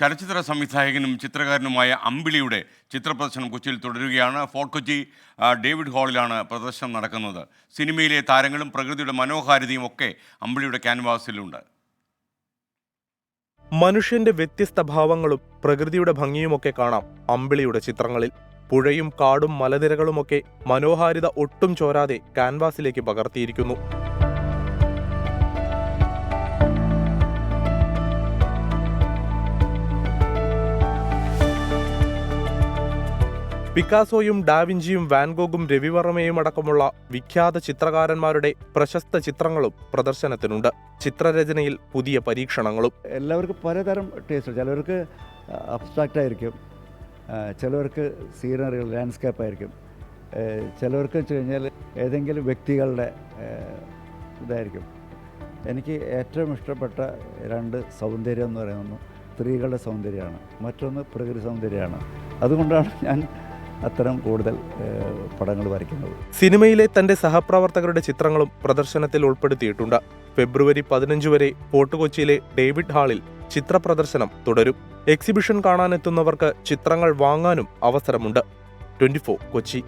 ചലച്ചിത്ര സംവിധായകനും ചിത്രകാരനുമായ അമ്പിളിയുടെ ചിത്രപ്രദർശനം കൊച്ചിയിൽ തുടരുകയാണ്. ഫോർട്ട് കൊച്ചി ഡേവിഡ് ഹാളിലാണ് പ്രദർശനം നടക്കുന്നത്. സിനിമയിലെ താരങ്ങളും പ്രകൃതിയുടെ മനോഹാരിതയും ഒക്കെ അമ്പിളിയുടെ ക്യാൻവാസിലുണ്ട്. മനുഷ്യന്റെ വ്യത്യസ്ത ഭാവങ്ങളും പ്രകൃതിയുടെ ഭംഗിയുമൊക്കെ കാണാം അമ്പിളിയുടെ ചിത്രങ്ങളിൽ. പുഴയും കാടും മലനിരകളുമൊക്കെ മനോഹാരിത ഒട്ടും ചോരാതെ കാൻവാസിലേക്ക് പകർത്തിയിരിക്കുന്നു. പിക്കാസോയും ഡാവിഞ്ചിയും വാൻഗോഗും രവിവർമ്മയും അടക്കമുള്ള വിഖ്യാത ചിത്രകാരന്മാരുടെ പ്രശസ്ത ചിത്രങ്ങളും പ്രദർശനത്തിനുണ്ട്. ചിത്രരചനയിൽ പുതിയ പരീക്ഷണങ്ങളും. എല്ലാവർക്കും പലതരം ടേസ്റ്റ്. ചിലവർക്ക് അബ്സ്ട്രാക്റ്റ് ആയിരിക്കും. ചിലവർക്ക് സീനറികൾ ലാൻഡ്സ്കേപ്പ് ആയിരിക്കും. ചിലവർക്ക് വെച്ച് കഴിഞ്ഞാൽ ഏതെങ്കിലും വ്യക്തികളുടെ ഇതായിരിക്കും. എനിക്ക് ഏറ്റവും ഇഷ്ടപ്പെട്ട രണ്ട് സൗന്ദര്യം എന്ന് പറയുന്നത് സ്ത്രീകളുടെ സൗന്ദര്യമാണ്. മറ്റൊന്ന് പ്രകൃതി സൗന്ദര്യമാണ്. അതുകൊണ്ടാണ് ഞാൻ അത്തരം കൂടുതൽ പടങ്ങൾ വരയ്ക്കുന്നത്. സിനിമയിലെ തന്റെ സഹപ്രവർത്തകരുടെ ചിത്രങ്ങളും പ്രദർശനത്തിൽ ഉൾപ്പെടുത്തിയിട്ടുണ്ട്. ഫെബ്രുവരി പതിനഞ്ച് വരെ ഫോർട്ട് കൊച്ചിയിലെ ഡേവിഡ് ഹാളിൽ ചിത്രപ്രദർശനം തുടരും. എക്സിബിഷൻ കാണാനെത്തുന്നവർക്ക് ചിത്രങ്ങൾ വാങ്ങാനും അവസരമുണ്ട്. ട്വന്റി കൊച്ചി.